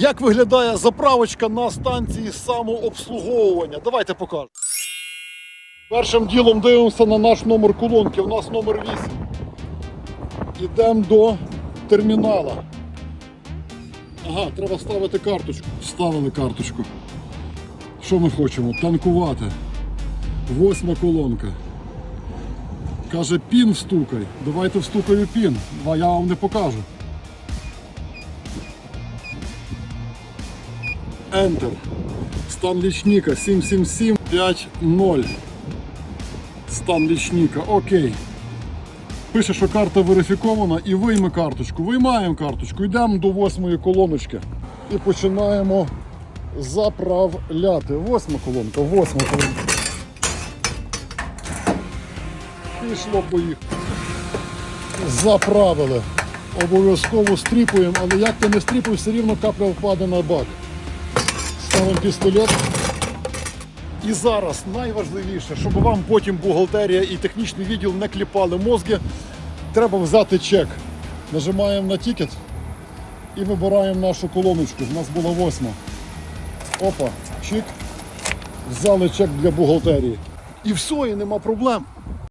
Як виглядає заправочка на станції самообслуговування? Давайте покажемо. Першим ділом дивимося на наш номер колонки. У нас номер 8. Ідемо до термінала. Ага, треба ставити карточку. Ставили карточку. Що ми хочемо? Танкувати. Восьма колонка. Каже, пін встукай. Давайте встукаю пін, а я вам не покажу. Enter. Стан лічника 77750. Стан лічника. Окей. Пише, що карта верифікована і вийме карточку. Виймаємо карточку, йдемо до восьмої колоночки і починаємо заправляти. Восьма колонка, восьма колонка. Пішло поїхало. Заправили. Обов'язково стріпуємо, але як ти не стріпуй, все рівно капля впаде на бак. Ставимо пістолет. І зараз найважливіше, щоб вам потім бухгалтерія і технічний відділ не кліпали мозги, треба взяти чек. Нажимаємо на тікет і вибираємо нашу колоночку. У нас була восьма. Опа, чик. Взяли чек для бухгалтерії. І все, і нема проблем.